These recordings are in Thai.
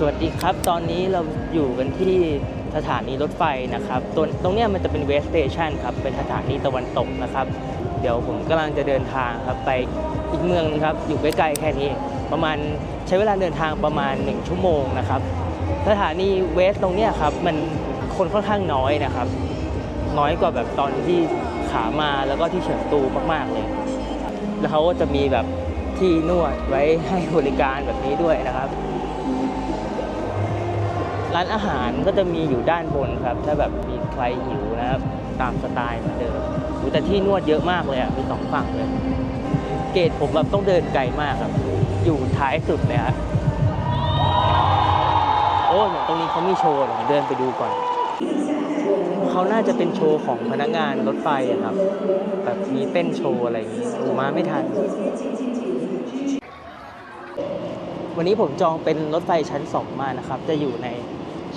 สวัสดีครับ ตอนนี้เราอยู่กันที่สถานีรถไฟนะครับตรงตรงเนี้ยมันจะเป็นเวสสเตชันครับ เป็นสถานีตะวันตกนะครับ เดี๋ยวผมกำลังจะเดินทางครับไปอีกเมืองนึงครับ อยู่ใกล้ๆแค่นี้ ประมาณใช้เวลาเดินทางประมาณ 1 ชั่วโมงนะครับ สถานีเวสตรงเนี้ยครับ มันคนค่อนข้างน้อยนะครับ น้อยกว่าแบบตอนที่ขามาแล้วก็ที่เฉิงตูมากๆเลย แล้วเขาก็จะมีแบบที่นวดไว้ให้บริการแบบนี้ด้วยนะครับ ร้านอาหารก็จะมีอยู่ด้านบนครับ ถ้าแบบมีใครหิวนะครับ ตามสไตล์เหมือนเดิมอุ๊ยแต่ที่นวดเยอะมากเลยอะมีสองฝั่งเลย เกตผมแบบต้องเดินไกลมากครับ อยู่ท้ายสุดเลยฮะโอ้ยตรงนี้เขามีโชว์เดินไปดูก่อนเขาน่าจะเป็นโชว์ของพนักงานรถไฟครับ แบบมีเต้นโชว์อะไรอย่างนี้ผมมาไม่ทัน วันนี้ผมจองเป็นรถไฟชั้น 2 มานะครับ จะอยู่ใน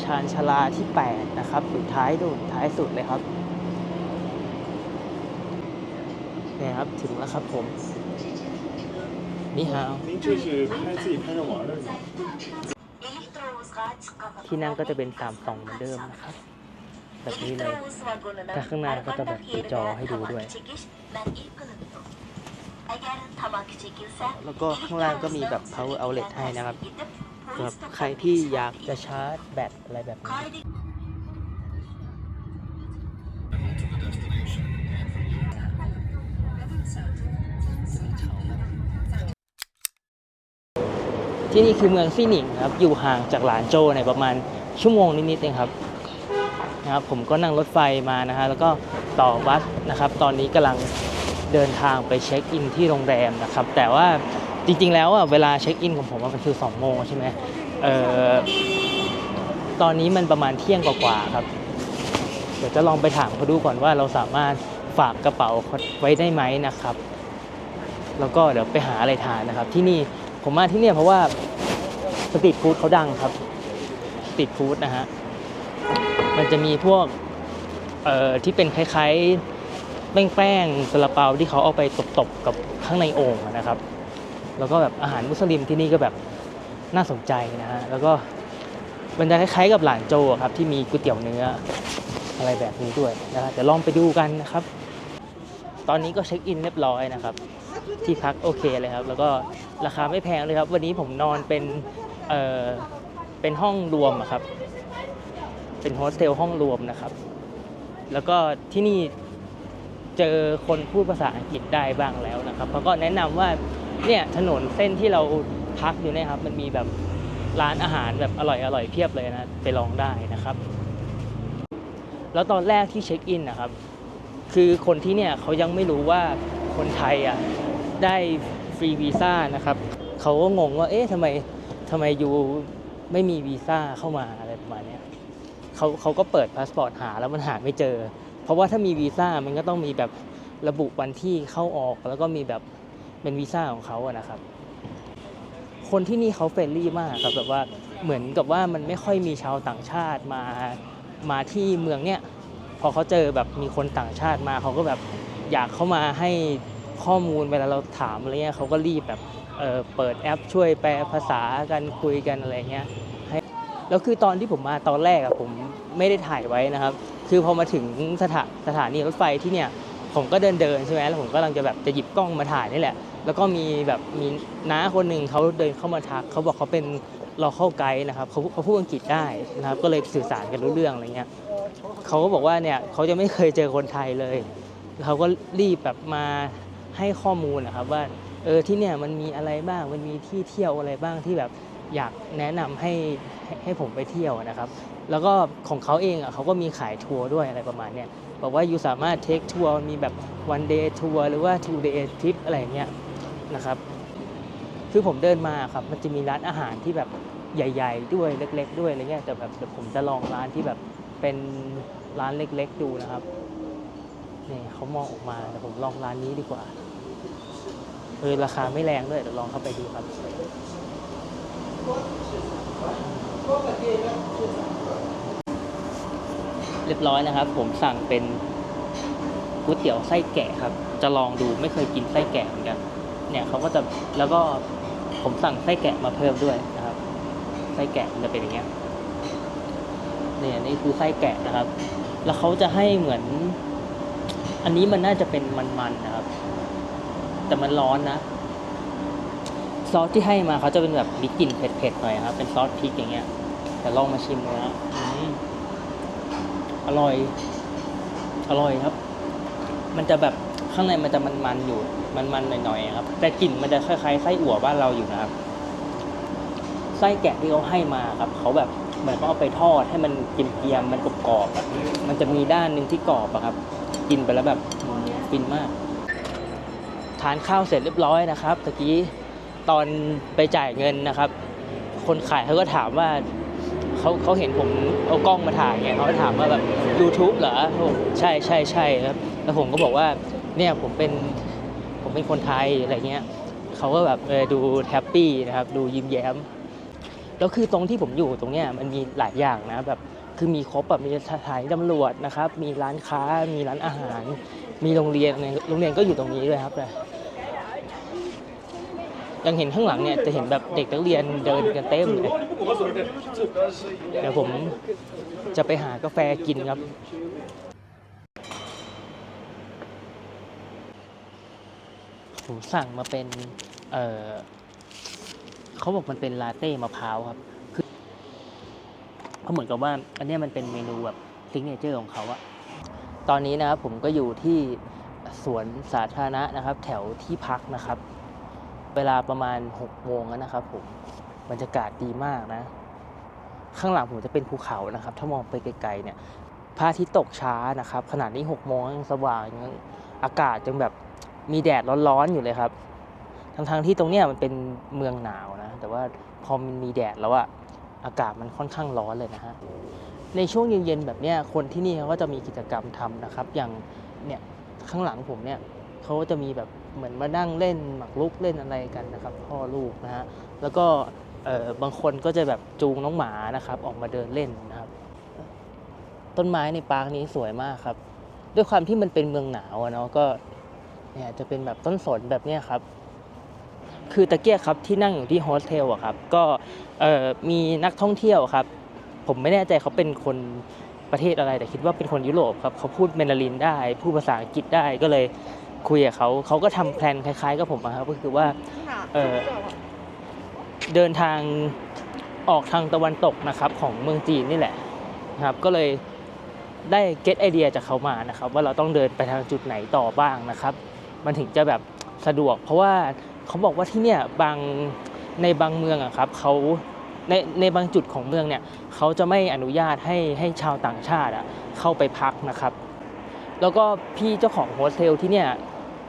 ชานชาลาที่ 8 นะครับสุดท้ายดูท้ายสุดเลยครับเนี่ยครับถึงแล้วครับผมนี่ฮาวที่นั่งก็จะเป็น3ามสองเหมือนเดิมนะครับ แบบนี้เลยแต่ข้างหน้าก็จะแบบมีจอให้ดูด้วย แล้วก็ข้างล่างก็มีแบบ power outlet ให้นะครับ สำหรับใครที่อยากจะชาร์จแบตอะไรแบบนี้ที่นี่คือเมืองซีหนิงครับ อยู่ห่างจากหลานโจในประมาณชั่วโมงนิดๆเองครับนะครับ ผมก็นั่งรถไฟมานะฮะแล้วก็ต่อบัสนะครับ ตอนนี้กำลังเดินทางไปเช็คอินที่โรงแรมนะครับ แต่ว่า จริง ๆ แล้วอะเวลาเช็คอินของผมมันคือ2โมงใช่ไหมเอ่อตอนนี้มันประมาณเที่ยงกว่าๆครับ เดี๋ยวจะลองไปถามเขาดูก่อนว่าเราสามารถฝากกระเป๋าไว้ได้ไหมนะครับ แล้วก็เดี๋ยวไปหาอะไรทานนะครับ ที่นี่ผมมาที่เนี่ยเพราะว่าสตรีทฟู้ดเขาดังครับสตรีทฟู้ดนะฮะมันจะมีพวกเอ่อที่เป็นคล้ายๆแป้งๆซาลาเปาที่เขาเอาไปตบๆกับข้างในโอ่งนะครับ แล้วก็แบบอาหารมุสลิมที่นี่ก็แบบน่าสนใจนะฮะแล้วก็มันจะคล้ายๆกับหลานโจครับที่มีก๋วยเตี๋ยวเนื้ออะไรแบบนี้ด้วยนะฮะเดี๋ยวลองไปดูกันนะครับ ตอนนี้ก็เช็คอินเรียบร้อยนะครับ ที่พักโอเคเลยครับ แล้วก็ราคาไม่แพงเลยครับ วันนี้ผมนอนเป็นเอ่อเป็นห้องรวมครับ เป็นโฮสเทลห้องรวมนะครับ แล้วก็ที่นี่เจอคนพูดภาษาอังกฤษได้บ้างแล้วนะครับเขาก็แนะนำว่า เนี่ยถนนเส้นที่เราพักอยู่เนี่ยครับมันมีแบบร้านอาหารแบบอร่อยอร่อยเพียบเลยนะไปลองได้นะครับ แล้วตอนแรกที่เช็คอินนะครับ คือคนที่เนี่ยเขายังไม่รู้ว่าคนไทยอะได้ฟรีวีซ่านะครับเขาก็งงว่าเอ๊ะทำไมทำไมยูไม่มีวีซ่าเข้ามาอะไรประมาณเนี้ยเขาเขาก็เปิดพาสปอร์ตหาแล้วมันหาไม่เจอ เพราะว่าถ้ามีวีซ่ามันก็ต้องมีแบบระบุวันที่เข้าออกแล้วก็มีแบบ เป็นวีซ่าของเขาอะนะครับ คนที่นี่เขาเฟรนลี่มากครับแบบว่าเหมือนกับว่ามันไม่ค่อยมีชาวต่างชาติมามาที่เมืองเนี้ยพอเขาเจอแบบมีคนต่างชาติมาเขาก็แบบอยากเข้ามาให้ข้อมูลเวลาเราถามอะไรเงี้ยเขาก็รีบแบบเเปิดแอปช่วยแปลภาษากันคุยกันอะไรเงี้ยให้แล้วคือตอนที่ผมมาตอนแรกอะผมไม่ได้ถ่ายไว้นะครับ คือพอมาถึงสถาสถานีรถไฟที่เนี่ยผมก็เดินเดินใช่ไหมแล้วผมก็กำลังจะแบบจะหยิบกล้องมาถ่ายนี่แหละ แล้วก็มีแบบมีน้าคนหนึ่งเขาเดินเข้ามาทักเขาบอกเขาเป็นรอเข้าไกด์นะครับเขาเขาพูดอังกฤษได้นะครับ ก็เลยสื่อสารกันรู้เรื่องอะไรเงี้ยเขาก็บอกว่าเนี่ยเขาจะไม่เคยเจอคนไทยเลยเขาก็รีบแบบมาให้ข้อมูลนะครับว่าเออที่เนี่ยมันมีอะไรบ้างมันมีที่เที่ยวอะไรบ้างที่แบบอยากแนะนำให้ให้ให้ผมไปเที่ยวนะครับ แล้วก็ของเขาเองอะเขาก็มีขายทัวร์ด้วยอะไรประมาณเนี้ยบอกว่าอยู่สามารถเทคทัวร์มีแบบ one day ทัวร์หรือว่า two day trip อะไรเงี้ย นะครับ คือผมเดินมาครับ มันจะมีร้านอาหารที่แบบใหญ่ ๆ ด้วยเล็ก ๆ ด้วยอะไรเงี้ยแต่แบบเดี๋ยวผมจะลองร้านที่แบบเป็นร้านเล็ก ๆ ดูนะครับนี่เขามองออกมาแต่ผมลองร้านนี้ดีกว่าเออราคาไม่แรงด้วยเดี๋ยวลองเข้าไปดูครับเรียบร้อยนะครับ ผมสั่งเป็นก๋วยเตี๋ยวไส้แกะครับ จะลองดูไม่เคยกินไส้แกะเหมือนกัน เนี่ยเขาก็จะแล้วก็ผมสั่งไส้แกะมาเพิ่มด้วยนะครับ ไส้แกะจะเป็นอย่างเงี้ยเนี่ยนี่คือไส้แกะนะครับ แล้วเขาจะให้เหมือน อันนี้มันน่าจะเป็นมันๆนะครับ แต่มันร้อนนะซอสที่ให้มาเขาจะเป็นแบบมีกลิ่นเผ็ดๆหน่อยครับ เป็นซอสพริกอย่างเงี้ยแต่ลองมาชิมดูนะอร่อย อร่อยครับ มันจะแบบ ข้างในมันจะมันๆอยู่มันๆหน่อยๆครับ แต่กลิ่นมันจะคล้ายๆไส้อั่วบ้านเราอยู่นะครับ ไส้แกะที่เขาให้มาครับเขาแบบเหมือนเขาเอาไปทอดให้มันกินเกรียมมันกรอบๆอะมันจะมีด้านหนึ่งที่กรอบอะครับ กินไปแล้วแบบฟินมาก ทานข้าวเสร็จเรียบร้อยนะครับตะกี้ตอนไปจ่ายเงินนะครับ คนขายเขาก็ถามว่าเขาเขาเห็นผมเอากล้องมาถ่ายไงเขาก็ถามว่าแบบ YouTube เหรอผมใช่ใช่ใช่ครับ แล้วผมก็บอกว่า เนี่ยผมเป็นผมเป็นคนไทยอะไรเงี้ยเขาก็แบบเออดูแฮปปี้นะครับดูยิ้มแย้มแล้วคือตรงที่ผมอยู่ตรงเนี้ยมันมีหลายอย่างนะแบบคือมีครบแบบมีสถานตำรวจนะครับ มีร้านค้ามีร้านอาหาร มีโรงเรียนโรงเรียนก็อยู่ตรงนี้ด้วยครับเลยยังเห็นข้างหลังเนี่ยจะเห็นแบบเด็กนักเรียนเดินกันเต็มเลยเดี๋ยวผมจะไปหากาแฟกินครับ ผมสั่งมาเป็น เออเขาบอกมันเป็นลาเต้มะพร้าวครับ คือเขาเหมือนกับว่า อันนี้มันเป็นเมนูแบบซิกเนเจอร์ของเขาอะตอนนี้นะครับผมก็อยู่ที่สวนสาธารณะนะครับ แถวที่พักนะครับ เวลาประมาณ6โมงแล้วนะครับผมบรรยากาศดีมากนะ ข้างหลังผมจะเป็นภูเขานะครับ ถ้ามองไปไกลๆเนี่ยพระอาทิตย์ตกช้านะครับ ขนาดนี้6โมงยังสว่างยังอากาศยังแบบ มีแดดร้อนๆอยู่เลยครับ ทั้งๆที่ตรงเนี้ยมันเป็นเมืองหนาวนะ แต่ว่าพอมันมีแดดแล้วอะอากาศมันค่อนข้างร้อนเลยนะฮะ ในช่วงเย็นๆแบบเนี้ยคนที่นี่เขาก็จะมีกิจกรรมทำนะครับ อย่างเนี่ยข้างหลังผมเนี่ยเขาก็จะมีแบบเหมือนมานั่งเล่นหมากรุกเล่นอะไรกันนะครับ พ่อลูกนะฮะ แล้วก็บางคนก็จะแบบจูงน้องหมานะครับ ออกมาเดินเล่นนะครับ ต้นไม้ในปาร์คนี้สวยมากครับ ด้วยความที่มันเป็นเมืองหนาวเนาะก็ เนี่ยจะเป็นแบบต้นสนแบบเนี้ยครับ คือตะเกียกครับที่นั่งอยู่ที่โฮสเทลอะครับ ก็เอ่อมีนักท่องเที่ยวครับ ผมไม่แน่ใจเขาเป็นคนประเทศอะไรแต่คิดว่าเป็นคนยุโรปครับเขาพูดเมนารินได้ พูดภาษาอังกฤษได้ก็เลยคุยกับเขาเขาก็ทำแพลนคล้ายๆกับผมอะครับก็คือว่าเอ่อเดินทางออกทางตะวันตกนะครับของเมืองจีนนี่แหละนะครับ ก็เลยได้เก็ตไอเดียจากเขามานะครับ ว่าเราต้องเดินไปทางจุดไหนต่อบ้างนะครับ มันถึงจะแบบสะดวก เพราะว่าเขาบอกว่าที่เนี่ยบางในบางเมืองอะครับเขาในในบางจุดของเมืองเนี่ยเขาจะไม่อนุญาตให้ให้ชาวต่างชาติอะเข้าไปพักนะครับ แล้วก็พี่เจ้าของโฮสเทลที่เนี่ย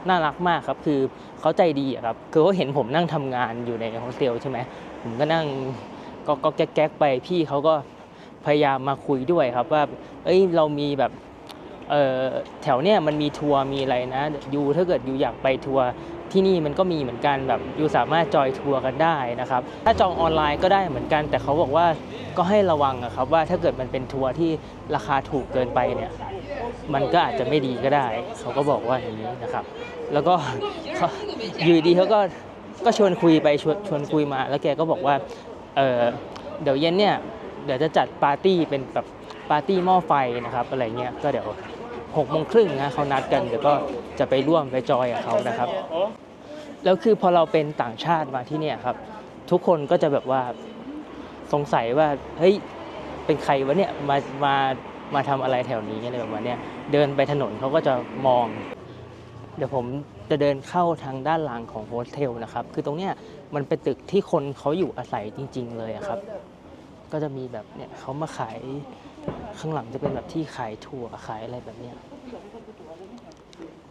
น่ารักมากครับคือเขาใจดีครับคือเขาเห็นผมนั่งทำงานอยู่ในโฮสเทลใช่ไหมผมก็นั่งก็ก็แก๊กๆไปพี่เขาก็พยายามมาคุยด้วยครับว่า เอ้ยเรามีแบบ แถวเนี้ยมันมีทัวร์มีอะไรนะยูถ้าเกิดยูอยากไปทัวร์ที่นี่มันก็มีเหมือนกันแบบยูสามารถจอยทัวร์กันได้นะครับถ้าจองออนไลน์ก็ได้เหมือนกัน แต่เขาบอกว่าก็ให้ระวังอะครับว่าถ้าเกิดมันเป็นทัวร์ที่ราคาถูกเกินไปเนี่ยมันก็อาจจะไม่ดีก็ได้ เขาก็บอกว่าอย่างนี้นะครับ แล้วก็อยู่ดีเขาก็ก็ชวนคุยไปชวนชวนคุยมา แล้วแกก็บอกว่าเออเดี๋ยวเย็นเนี่ยเดี๋ยวจะจัดปาร์ตี้เป็นแบบปาร์ตี้หม้อไฟนะครับอะไรเงี้ยก็เดี๋ยว หกโมงครึ่งนะเขานัดกันเดี๋ยวก็จะไปร่วมไปจอยกับเขานะครับ แล้วคือพอเราเป็นต่างชาติมาที่เนี่ยครับ ทุกคนก็จะแบบว่าสงสัยว่าเฮ้ยเป็นใครวะเนี่ยมามามาทำอะไรแถวนี้อะไรแบบว่าเนี้ยเดินไปถนนเขาก็จะมอง เดี๋ยวผมจะเดินเข้าทางด้านหลังของโฮสเทลนะครับ คือตรงเนี้ยมันเป็นตึกที่คนเขาอยู่อาศัยจริง ๆ เลยอะครับ ก็จะมีแบบเนี่ยเขามาขาย ข้างหลังจะเป็นแบบที่ขายถั่วขายอะไรแบบเนี้ย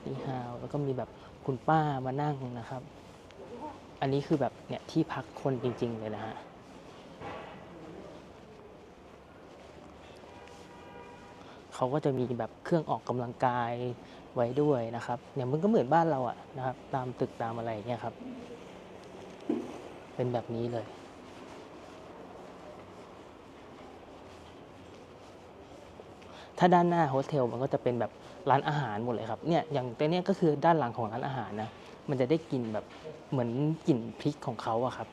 นี่ฮาวแล้วก็มีแบบคุณป้ามานั่งนะครับ อันนี้คือแบบเนี่ยที่พักคนจริง ๆ เลยนะฮะเขาก็จะมีแบบเครื่องออกกำลังกายไว้ด้วยนะครับ เนี่ยมันก็เหมือนบ้านเราอะนะครับ ตามตึกตามอะไรเงี้ยครับ เป็นแบบนี้เลย ถ้าด้านหน้าโฮสเทลมันก็จะเป็นแบบร้านอาหารหมดเลยครับเนี่ยอย่างตัวเนี้ยก็คือด้านหลังของร้านอาหารนะมันจะได้กลิ่นแบบเหมือนกลิ่นพริกของเขาอะครับ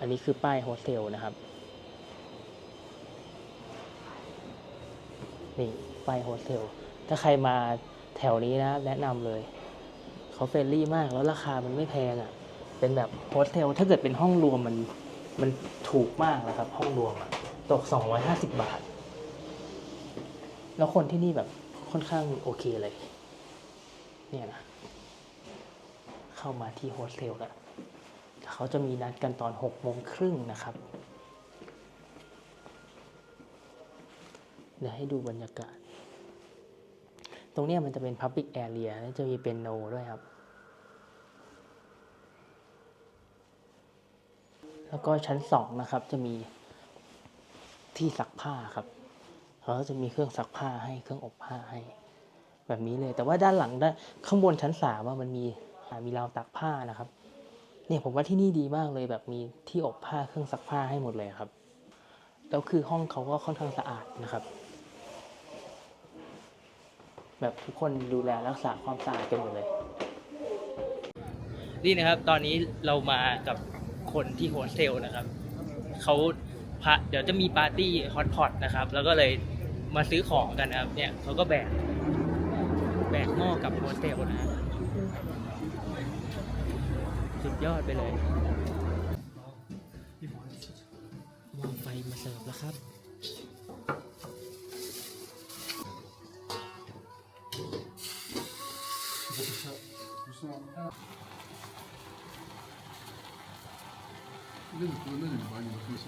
อันนี้คือป้ายโฮสเทลนะครับนี่ป้ายโฮสเทลถ้าใครมาแถวนี้นะแนะนำเลยเขาเฟรนลี่มากแล้วราคามันไม่แพงอะ่ะ เป็นแบบโฮสเทลถ้าเกิดเป็นห้องรวมมันมันถูกมากนะครับ ห้องรวมอะตก 250 บาท แล้วคนที่นี่แบบค่อนข้างโอเคเลย เนี่ยนะ เข้ามาที่โฮสเทลแล้วเขาจะมีนัดกันตอน6โมงครึ่งนะครับเดี๋ยวให้ดูบรรยากาศ ตรงนี้มันจะเป็น Public Area แล้วจะมีเป็นโนด้วยครับ แล้วก็ชั้นสองนะครับจะมีที่ซักผ้าครับ เขาก็จะมีเครื่องซักผ้าให้เครื่องอบผ้าให้ แบบนี้เลย แต่ว่าด้านหลังด้านข้างบนชั้นสามว่ามันมีมีราวตักผ้านะครับ เนี่ยผมว่าที่นี่ดีมากเลยแบบมีที่อบผ้าเครื่องซักผ้าให้หมดเลยครับแล้วคือห้องเขาก็ค่อนข้างสะอาดนะครับ แบบทุกคนดูแลรักษาความสะอาดกันหมดเลยนี่นะครับ ตอนนี้เรามากับคนที่โฮสเทลนะครับเขาเดี๋ยวจะมีปาร์ตี้ฮอตพอตนะครับ แล้วก็เลย มาซื้อของกันนะครับ เนี่ยเขาก็แบก แบกหม้อกับโฮสเทลนะฮะสุดยอดไปเลยหม้อไฟมาเสิร์ฟแล้วครับ 那你说，那你把你的核心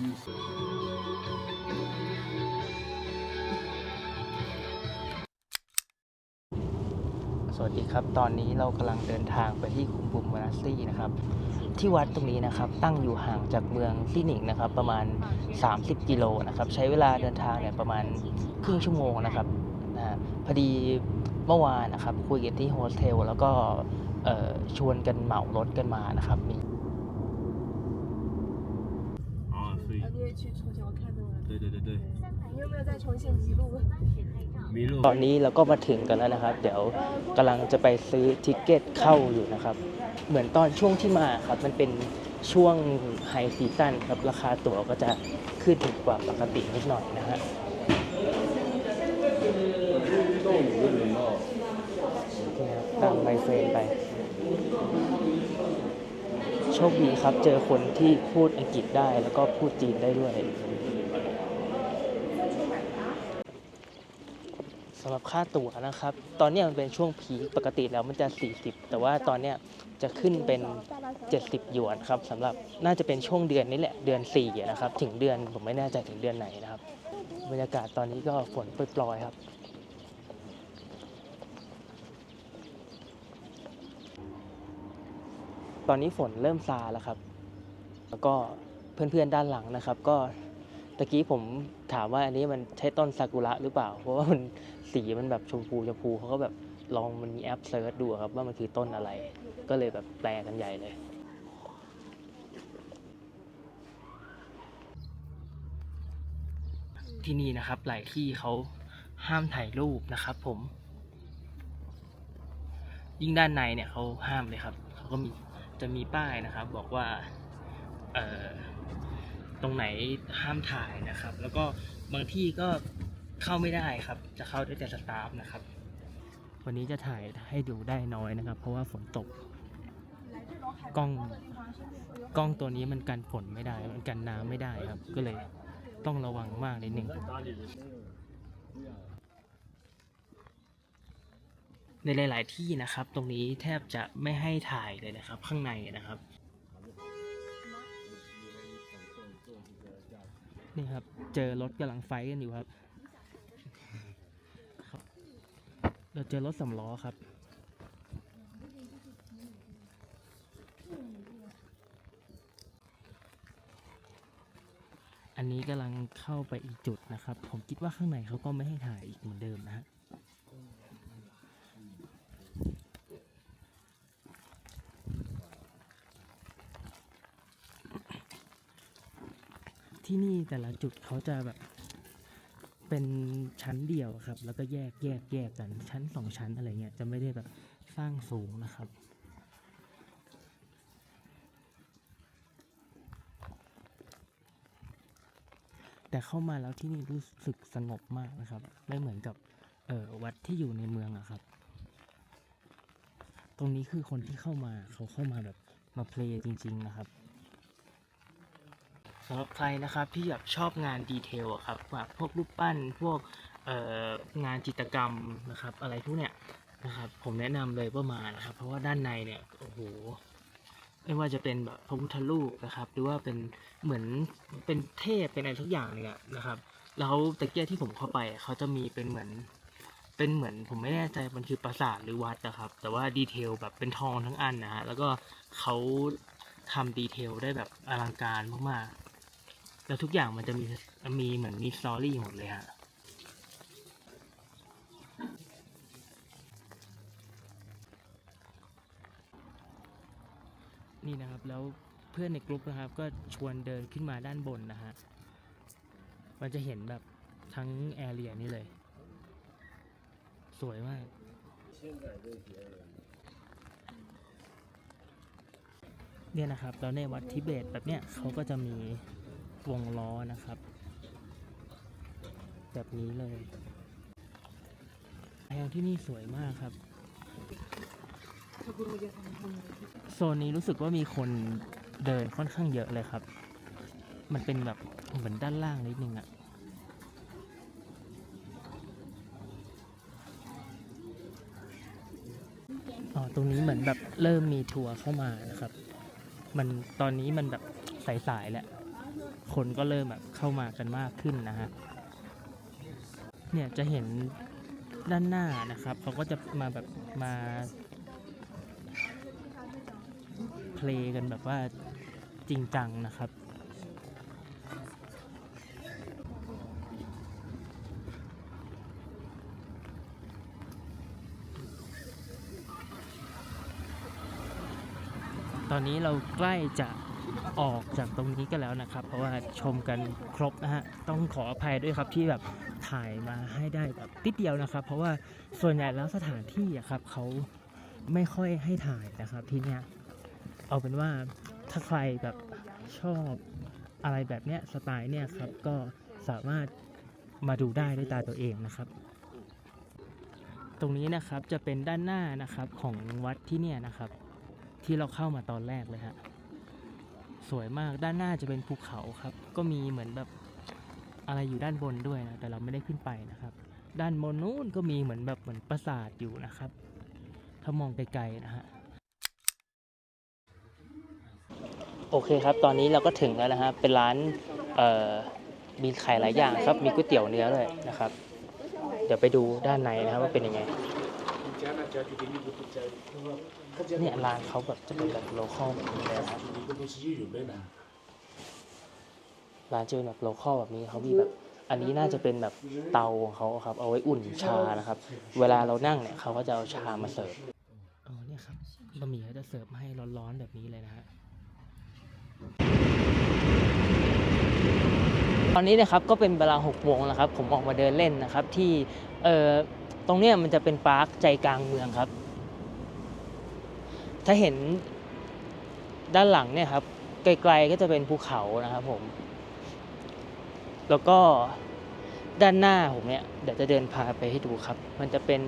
สวัสดีครับ ตอนนี้เรากำลังเดินทางไปที่คุมบุมมานาซี่นะครับ ที่วัดตรงนี้นะครับ ตั้งอยู่ห่างจากเมืองซี่หนิงนะครับ ประมาณ 30 กิโลนะครับ ใช้เวลาเดินทางเนี่ยประมาณครึ่งชั่วโมงนะครับนะฮะพอดีเมื่อวานนะครับ คุยกันที่โฮสเทล แล้วก็เอ่อชวนกันเหมารถกันมานะครับมี 啊，所以啊，你也去重庆，我看到了。对对对对，你有没有在重庆迷路？ ตอนนี้เราก็มาถึงกันแล้วนะครับ เดี๋ยวกำลังจะไปซื้อทิกเก็ตเข้าอยู่นะครับ เหมือนตอนช่วงที่มาครับมันเป็นช่วงไฮซีซั่นครับราคาตั๋วก็จะขึ้นกว่าปกตินิดหน่อยนะฮะตามไมเฟรนไป โชคดีครับเจอคนที่พูดอังกฤษได้แล้วก็พูดจีนได้ด้วย สำหรับค่าตั๋วนะครับ ตอนนี้มันเป็นช่วงพีปกติแล้วมันจะ 40 แต่ว่าตอนเนี้ยจะขึ้นเป็น 70 หยวนครับสำหรับน่าจะเป็นช่วงเดือนนี้แหละเดือน4นะครับถึงเดือนผมไม่แน่ใจถึงเดือนไหนนะครับบรรยากาศตอนนี้ก็ฝนโปรยๆครับตอนนี้ฝนเริ่มซาแล้วครับ แล้วก็เพื่อนๆด้านหลังนะครับ ก็ ตะกี้ผมถามว่าอันนี้มันใช่ต้นซากุระหรือเปล่า เพราะว่ามันสีมันแบบชมพูชมพูเขาก็แบบลองมันมีแอปเซิร์ชดูครับว่ามันคือต้นอะไร ก็เลยแบบแปลกันใหญ่เลย ที่นี่นะครับหลายที่เขาห้ามถ่ายรูปนะครับผม ยิ่งด้านในเนี่ยเขาห้ามเลยครับเขาก็มีจะมีป้ายนะครับ บอกว่าเอ่อ ตรงไหนห้ามถ่ายนะครับ แล้วก็บางที่ก็เข้าไม่ได้ครับ จะเข้าได้แต่สตาฟนะครับ วันนี้จะถ่ายให้ดูได้น้อยนะครับ เพราะว่าฝนตก กล้องกล้องตัวนี้มันกันฝนไม่ได้ มันกันน้ำไม่ได้ครับ ก็เลยต้องระวังมากนิดนึงในหลาย ๆ ที่นะครับ ตรงนี้แทบจะไม่ให้ถ่ายเลยนะครับ ข้างในนะครับ นี่ครับ เจอรถกำลังไฟกันอยู่ครับครับ เราเจอรถสำล้อครับ อันนี้กำลังเข้าไปอีกจุดนะครับ ผมคิดว่าข้างในเขาก็ไม่ให้ถ่ายอีกเหมือนเดิมนะฮะ ที่นี่แต่ละจุดเขาจะแบบเป็นชั้นเดียวครับ แล้วก็แยกแยกแยกกันชั้นสองชั้นอะไรเงี้ยจะไม่ได้แบบสร้างสูงนะครับแต่เข้ามาแล้วที่นี่รู้สึกสงบมากนะครับ ไม่เหมือนกับเออวัดที่อยู่ในเมืองอะครับ ตรงนี้คือคนที่เข้ามาเขาเข้ามาแบบมาเพลย์จริง ๆ นะครับ สำหรับใครนะครับที่แบบชอบงานดีเทลอะครับแบบพวกรูปปั้นพวกงานจิตรกรรมนะครับ อะไรพวกเนี้ยนะครับผมแนะนำเลยว่ามานะครับ เพราะว่าด้านในเนี่ยโอ้โหไม่ว่าจะเป็นแบบพระพุทธรูปนะครับ หรือว่าเป็นเหมือนเป็นเทพเป็นอะไรทุกอย่างเลยนะครับแล้วตะเกียที่ผมเข้าไปเขาจะมีเป็นเหมือนเป็นเหมือนผมไม่แน่ใจมันคือปราสาทหรือวัดนะครับ แต่ว่าดีเทลแบบเป็นทองทั้งอันนะฮะแล้วก็เขาทำดีเทลได้แบบอลังการมากๆ แล้วทุกอย่างมันจะมีมีเหมือนมีสตอรี่หมดเลยฮะนี่นะครับแล้วเพื่อนในกลุ่มนะครับก็ชวนเดินขึ้นมาด้านบนนะฮะมันจะเห็นแบบทั้งแอเรียนี่เลย สวยมากเนี่ยนะครับแล้วในวัดทิเบตแบบเนี้ยเขาก็จะมี วงล้อนะครับ แบบนี้เลยแพงที่นี่สวยมากครับโซนนี้รู้สึกว่ามีคนเดินค่อนข้างเยอะเลยครับ มันเป็นแบบเหมือนด้านล่างนิดนึงอะอ๋อ ตรงนี้เหมือนแบบเริ่มมีทัวร์เข้ามานะครับ มันตอนนี้มันแบบสายๆแล้ว คนก็เริ่มแบบเข้ามากันมากขึ้นนะฮะ เนี่ยจะเห็นด้านหน้านะครับเขาก็จะมาแบบมาเพลงกันแบบว่าจริงจังนะครับตอนนี้เราใกล้จะ ออกจากตรงนี้กันแล้วนะครับ เพราะว่าชมกันครบนะฮะต้องขออภัยด้วยครับที่แบบถ่ายมาให้ได้แบบติดเดียวนะครับ เพราะว่าส่วนใหญ่แล้วสถานที่อะครับเขาไม่ค่อยให้ถ่ายนะครับที่เนี้ยเอาเป็นว่าถ้าใครแบบชอบอะไรแบบเนี้ยสไตล์เนี้ยครับก็สามารถมาดูได้ด้วยตาตัวเองนะครับ ตรงนี้นะครับจะเป็นด้านหน้านะครับของวัดที่เนี่ยนะครับ ที่เราเข้ามาตอนแรกเลยฮะ สวยมากด้านหน้าจะเป็นภูเขาครับ ก็มีเหมือนแบบอะไรอยู่ด้านบนด้วยนะ แต่เราไม่ได้ขึ้นไปนะครับ ด้านบนนู้นก็มีเหมือนแบบเหมือนปราสาทอยู่นะครับ ถ้ามองไกลๆนะฮะโอเคครับ ตอนนี้เราก็ถึงแล้วนะฮะเป็นร้านมีขายหลายอย่างครับ มีก๋วยเตี๋ยวเนื้อด้วยนะครับ เดี๋ยวไปดูด้านในนะครับว่าเป็นยังไง เนี่ยร้านเขาแบบจะเป็นแบบโลคอลแบบนี้เลยนะครับร้านจะเป็นแบบโลคอลแบบนี้เขามีแบบอันนี้น่าจะเป็นแบบเตาของเขาครับ เอาไว้อุ่นชานะครับ เวลาเรานั่งเนี่ยเขาก็จะเอาชามาเสิร์ฟอ๋อเนี่ยครับบะหมี่เขาจะเสิร์ฟมาให้ร้อนๆแบบนี้เลยนะฮะตอนนี้นะครับก็เป็นเวลา6โมงแล้วครับ ผมออกมาเดินเล่นนะครับ ที่เอ่อตรงเนี้ยมันจะเป็นปาร์คใจกลางเมืองครับ ถ้าเห็นด้านหลังเนี่ยครับไกลๆก็จะเป็นภูเขานะครับผม แล้วก็ด้านหน้าผมเนี่ยเดี๋ยวจะเดินพาไปให้ดูครับ มันจะเป็น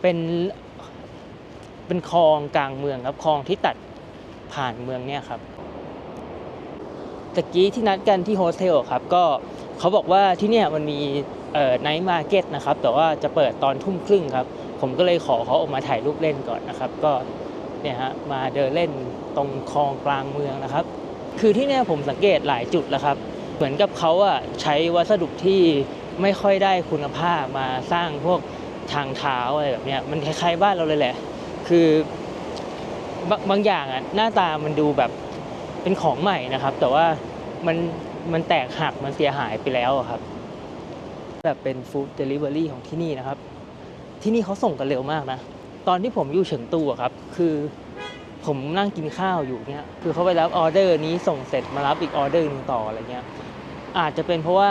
เป็นเป็นคลองกลางเมืองครับคลองที่ตัดผ่านเมืองเนี่ยครับตะกี้ที่นัดกันที่โฮสเทลครับก็เขาบอกว่าที่เนี่ยมันมีไนท์มาร์เก็ตนะครับ แต่ว่าจะเปิดตอนทุ่มครึ่งครับ ผมก็เลยขอเขาออกมาถ่ายรูปเล่นก่อนนะครับ ก็ เนี่ยฮะมาเดินเล่นตรงคลองกลางเมืองนะครับ คือที่เนี่ยผมสังเกตหลายจุดแล้วครับ เหมือนกับเขาอะใช้วัสดุที่ไม่ค่อยได้คุณภาพมาสร้างพวกทางเท้าอะไรแบบเนี้ยมันคล้ายๆบ้านเราเลยแหละ คือบางบางอย่างอะหน้าตามันดูแบบเป็นของใหม่นะครับ แต่ว่ามันมันแตกหักมันเสียหายไปแล้วครับ แบบเป็นฟู้ดเดลิเวอรี่ของที่นี่นะครับ ที่นี่เขาส่งกันเร็วมากนะ ตอนที่ผมอยู่เฉิงตูอะครับ คือผมนั่งกินข้าวอยู่เนี่ยคือเขาไปรับออเดอร์นี้ส่งเสร็จมารับอีกออเดอร์หนึงต่ออะไรเงี้ยอาจจะเป็นเพราะว่า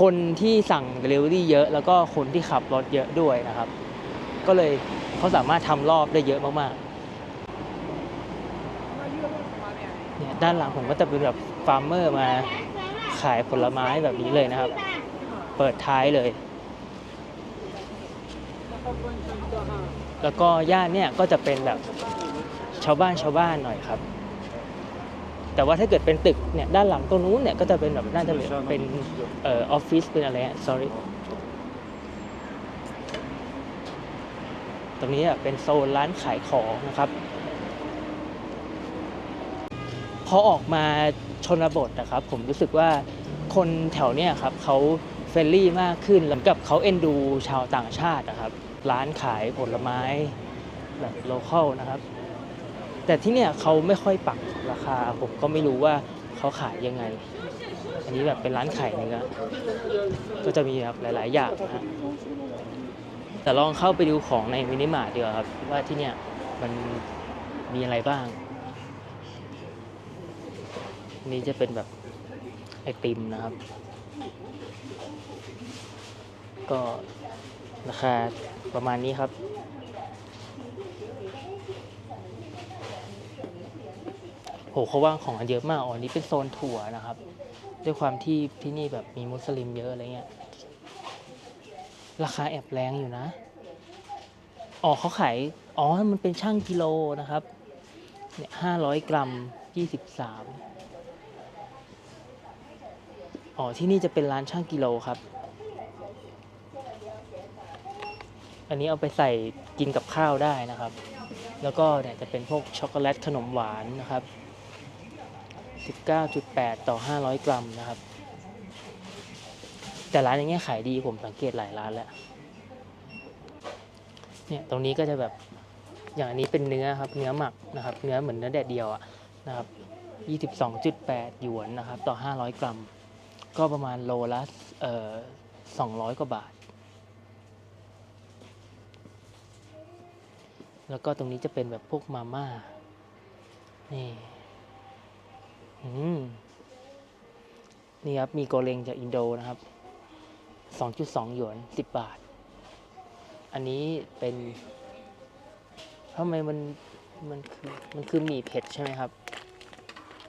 คนที่สั่งเดลิเวอรี่เยอะ แล้วก็คนที่ขับรถเยอะด้วยนะครับ ก็เลยเขาสามารถทำรอบได้เยอะมากๆเนี่ยด้านหลังผมก็จะเป็นแบบฟาร์มเมอร์มาขายผลไม้แบบนี้เลยนะครับ เปิดท้ายเลย แล้วก็ย่านเนี่ยก็จะเป็นแบบชาวบ้านชาวบ้านหน่อยครับ แต่ว่าถ้าเกิดเป็นตึกเนี่ยด้านหลังตรงนู้นเนี่ยก็จะเป็นแบบน่าจะเป็นเอ่อออฟฟิศเป็นอะไรฮะ sorry ตรงนี้อะเป็นโซนร้านขายของนะครับ พอออกมาชนบทนะครับ ผมรู้สึกว่าคนแถวเนี้ยครับเขาเฟรนลี่มากขึ้นแล้วกับเขาเอ็นดูชาวต่างชาตินะครับ ร้านขายผลไม้แบบโลเคอลนะครับ แต่ที่เนี่ยเขาไม่ค่อยปักราคา ผมก็ไม่รู้ว่าเขาขายยังไง อันนี้แบบเป็นร้านขายเนื้อก็จะมีแบบหลาย ๆ อย่างนะฮะแต่ลองเข้าไปดูของในมินิมาร์ทดีกว่าครับ ว่าที่เนี่ยมันมีอะไรบ้าง นี่จะเป็นแบบไอติมนะครับ ก็ ราคาประมาณนี้ครับ โหเขาว่างของกันเยอะมากอ๋อนี่เป็นโซนถั่วนะครับ ด้วยความที่ที่นี่แบบมีมุสลิมเยอะอะไรเงี้ย ราคาแอบแรงอยู่นะ อ๋อเขาขาย อ๋อ มันเป็นช่างกิโลนะครับ เนี่ยห้าร้อยกรัมยี่สิบสามอ๋อ ที่นี่จะเป็นร้านช่างกิโลครับ อันนี้เอาไปใส่กินกับข้าวได้นะครับ แล้วก็เนี่ยจะเป็นพวกช็อกโกแลตขนมหวานนะครับ 19.8 ต่อ 500 กรัมนะครับ แต่ร้านอย่างเงี้ยขายดีผมสังเกตหลายร้านแล้ว เนี่ยตรงนี้ก็จะแบบอย่างอันนี้เป็นเนื้อครับ เนื้อหมักนะครับ เนื้อเหมือนเนื้อแดดเดียวอะนะครับ22.8 หยวนนะครับ ต่อ 500 กรัม ก็ประมาณโลละเอ่อ200 กว่าบาท แล้วก็ตรงนี้จะเป็นแบบพวกมาม่า นี่ อืม นี่ครับ มีโกเลงจากอินโดนะครับ 2.2 หยวน 10 บาท อันนี้เป็นทำไมมัน มันคือ มันคือหมี่เผ็ดใช่ไหมครับ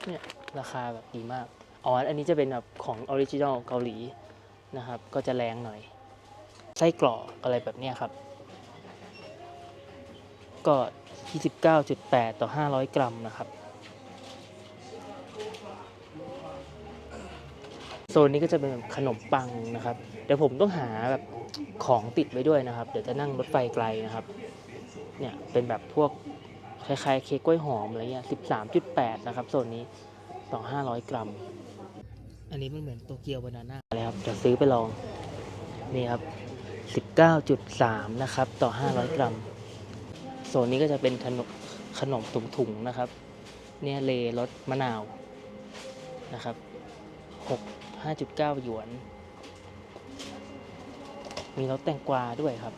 เนี่ย ราคาแบบดีมาก อ๋อ อันนี้จะเป็นแบบของออริจินอลเกาหลีนะครับ ก็จะแรงหน่อย ไส้กรอกอะไรแบบเนี้ยครับ ก็ 29.8 ต่อ 500 กรัมนะครับ โซนนี้ก็จะเป็นขนมปังนะครับ เดี๋ยวผมต้องหาแบบของติดไว้ด้วยนะครับ เดี๋ยวจะนั่งรถไฟไกลนะครับ เนี่ยเป็นแบบพวกคล้ายๆเค้กกล้วยหอมอะไรเงี้ย 13.8 นะครับโซนนี้ต่อ 500 กรัม อันนี้มันเหมือนโตเกียวบานาน่าเลยครับจะซื้อไปลอง นี่ครับ 19.3 นะครับ ต่อ 500 กรัม โซนนี้ก็จะเป็นขนมขนมถุงๆนะครับ เนี่ยเลรสมะนาวนะครับ6 5.9 หยวน มีรสแตงกวาด้วยครับ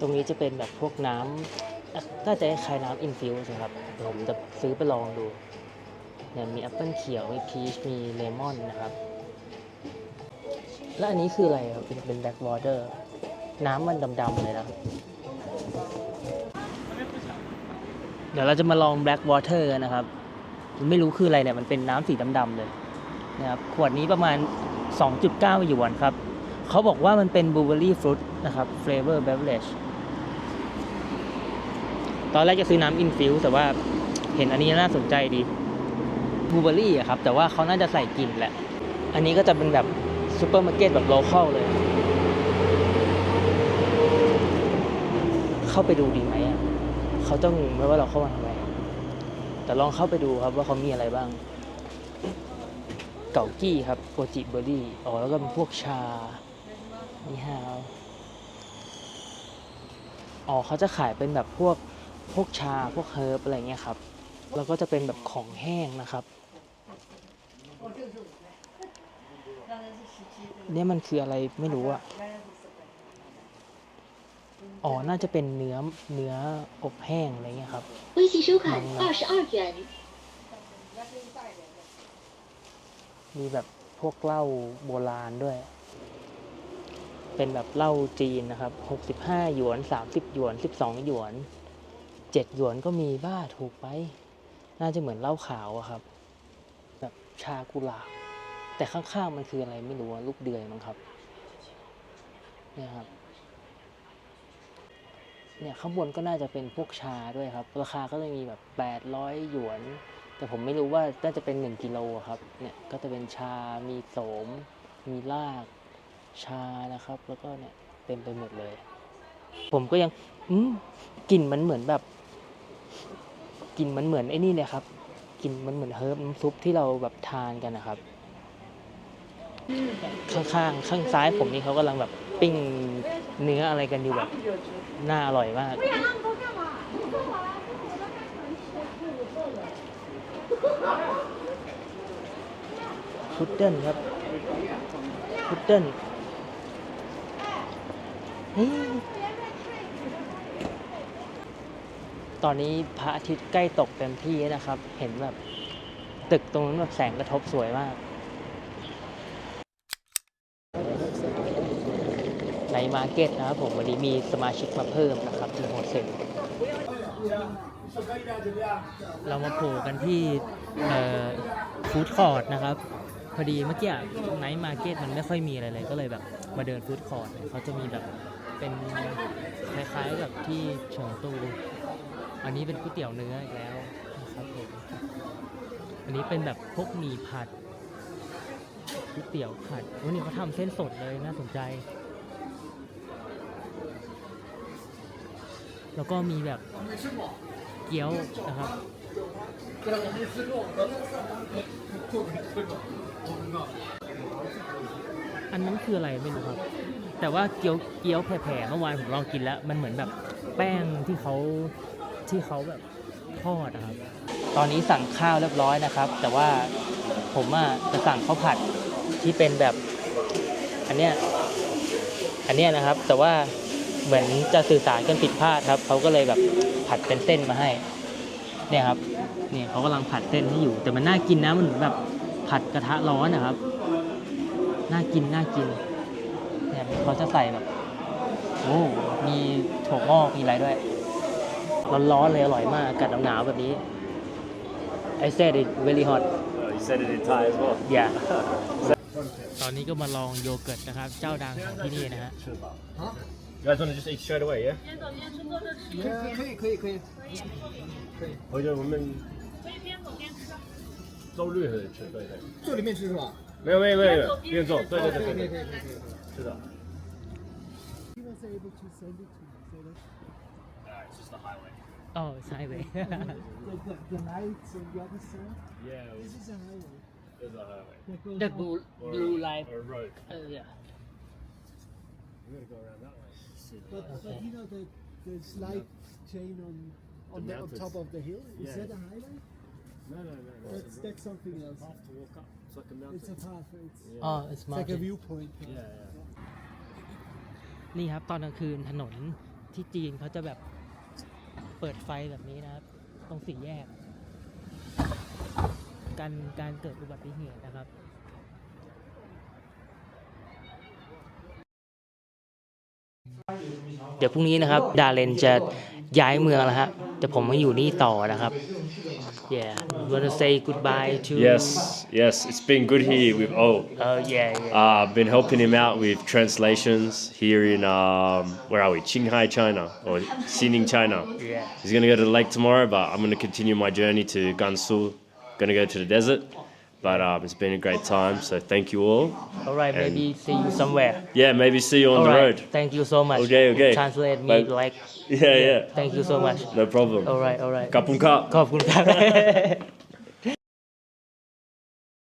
ตรงนี้จะเป็นแบบพวกน้ำอะน่าจะคล้ายน้ำอินฟิวส์นะครับผมจะซื้อไปลองดูเนี่ยมีแอปเปิลเขียว มีพีช มีเลมอนนะครับ แล้วอันนี้คืออะไรครับ เป็นเป็นแบล็กวอเตอร์ น้ำมันดำๆเลยนะ เดี๋ยวเราจะมาลอง Black Water กันนะครับไม่รู้คืออะไรเนี่ย มันเป็นน้ำสีดำๆเลยนะครับ ขวดนี้ประมาณ 2.9หยวนครับ เขาบอกว่ามันเป็น Blueberry Fruit นะครับ Flavor Beverage ตอนแรกจะซื้อน้ำ Infuse แต่ว่าเห็นอันนี้น่าสนใจดี Blueberry อะครับ แต่ว่าเขาน่าจะใส่กลิ่นแหละ อันนี้ก็จะเป็นแบบซูเปอร์มาร์เก็ตแบบโลคอลเลย เข้าไปดูดีไหมอะเขาต้องไม่ว่าเราเข้ามาทำไมแต่ลองเข้าไปดูครับว่าเขามีอะไรบ้าง เก่ากี้ครับโกจิเบอร์รี่อ๋อแล้วก็เป็นพวกชานี่ฮาวอ๋อเขาจะขายเป็นแบบพวกพวกชาพวกเฮิร์บอะไรเงี้ยครับ แล้วก็จะเป็นแบบของแห้งนะครับเนี่ยมันคืออะไรไม่รู้อะ อ๋อ น่าจะเป็นเนื้อ เนื้ออบแห้งอะไรเงี้ยครับ 微信收款嗯二十二元。 มีแบบพวกเหล้าโบราณด้วย เป็นแบบเหล้าจีนนะครับ 65 หยวน 30 หยวน 12 หยวน 7 หยวนก็มีบ้าถูกไป น่าจะเหมือนเหล้าขาวอะครับ ชากุหลาบ แต่ข้างๆมันคืออะไรไม่รู้อะลูกเดือยมั้งครับ เนี่ยครับ เนี่ยข้างบนก็น่าจะเป็นพวกชาด้วยครับ ราคาก็จะมีแบบ 800 หยวน แต่ผมไม่รู้ว่าน่าจะเป็น 1 กิโลครับ เนี่ยก็จะเป็นชา มีโสม มีรากชานะครับ แล้วก็เนี่ยเต็มไปหมดเลย ผมก็ยังอืมกลิ่นมันเหมือนแบบกลิ่นมันเหมือนไอ้นี่เลยครับกลิ่นมันเหมือนเฮิร์บน้ำซุปที่เราแบบทานกันนะครับ ข้างๆข้างซ้ายผมนี่เขากำลังแบบปิ้งเนื้ออะไรกันอยู่แบบน่าอร่อยมาก พุดเดิ้ลครับ พุดเดิ้ลเฮ้ยตอนนี้พระอาทิตย์ใกล้ตกเต็มที่แล้วนะครับ เห็นแบบ ตึกตรงนั้นแบบแสงกระทบสวยมาก ในมาร์เก็ตนะครับผมวันนี้มีสมาชิกมาเพิ่มนะครับที่โฮเซลเรามาโผล่กันที่ฟู้ดคอร์ทนะครับ พอดีเมื่อกี้ไนท์มาร์เก็ตมันไม่ค่อยมีอะไรเลยก็เลยแบบมาเดินฟู้ดคอร์ทเขาจะมีแบบเป็นคล้ายๆกับที่เฉิงตู อันนี้เป็นก๋วยเตี๋ยวเนื้ออีกแล้วนะครับผมอันนี้เป็นแบบพวกหมี่ผัดก๋วยเตี๋ยวผัดวันนี้เขาทำเส้นสดเลยน่าสนใจ แล้วก็มีแบบเกี๊ยวนะครับอันนั้นคืออะไรไม่รู้ครับ แต่ว่าเกี๊ยวเกี๊ยวแผ่ๆเมื่อวานผมลองกินแล้ว มันเหมือนแบบแป้งที่เขาที่เขาแบบทอดนะครับ ตอนนี้สั่งข้าวเรียบร้อยนะครับ แต่ว่าผมอะจะสั่งข้าวผัดที่เป็นแบบ อันเนี้ยอันเนี้ยนะครับ แต่ว่า เหมือนจะสื่อสารกันผิดพลาดครับเขาก็เลยแบบผัดเป็นเส้นมาให้ เนี่ยครับเนี่ยเขากำลังผัดเส้นให้อยู่ แต่มันน่ากินนะมันเหมือนแบบผัดกระทะร้อนนะครับ น่ากินน่ากิน เนี่ยเขาจะใส่แบบโอ้มีถั่วงอกมีอะไรด้วยร้อนๆเลยอร่อยมากอากาศหนาวๆแบบนี้ I said it very hot Oh, you said it in Thai as well. yeah ตอนนี้ก็มาลองโยเกิร์ตนะครับ เจ้าดังของที่นี่นะฮะ You guys want to just eat straight away, yeah? 边走边吃，坐这儿吃也可以可以可以可以以，可以，我觉得我们可以边走边吃。周日可以吃，对对。坐里面吃是吧？没有没有没有，边走，对对对对对，对是的。He was able to send it to me, so it's just highway. Oh, it's highway. the, the, the lights on the other side. Yeah, This is a highway. a highway. the blue, blue light. Or a road. Uh, yeah. We're gonna go around that. But, but you know the the slight chain on on The the, on mountains. top of the hill. Is Yeah. that a highway? No, no, no, no. That's that's something else. Path to walk up. It's like a mountain. It's a path. It's, อ๋อ it's it's like a mountain viewpoint. Yeah, yeah. นี่ครับ ตอนกลางคืนถนนที่จีนเขาจะแบบเปิดไฟแบบนี้นะครับ ตรงสี่แยก การการเกิดอุบัติเหตุนะครับ เดี๋ยวพรุ่งนี้นะครับ ดาเลนจะย้ายเมืองแล้วฮะแต่ผมมาอยู่นี่ต่อนะครับ yeah you wanna say goodbye to Yes, yes, it's been good here with O. uh yeah yeah Uh, I've been helping him out with translations here in um, where are we? Qinghai, China, or Xining, China. yeah He's gonna go to the lake tomorrow, but I'm gonna continue my journey to Gansu. Gonna go to the desert, But um, it's been a great time, so thank you all. All right, and maybe see you somewhere. Yeah, maybe see you on all the right. road. Thank you so much. Okay, okay. Translate me but, like. Yeah, yeah. Thank you so much. No problem. All right, all right. Kapunka. Kapunka.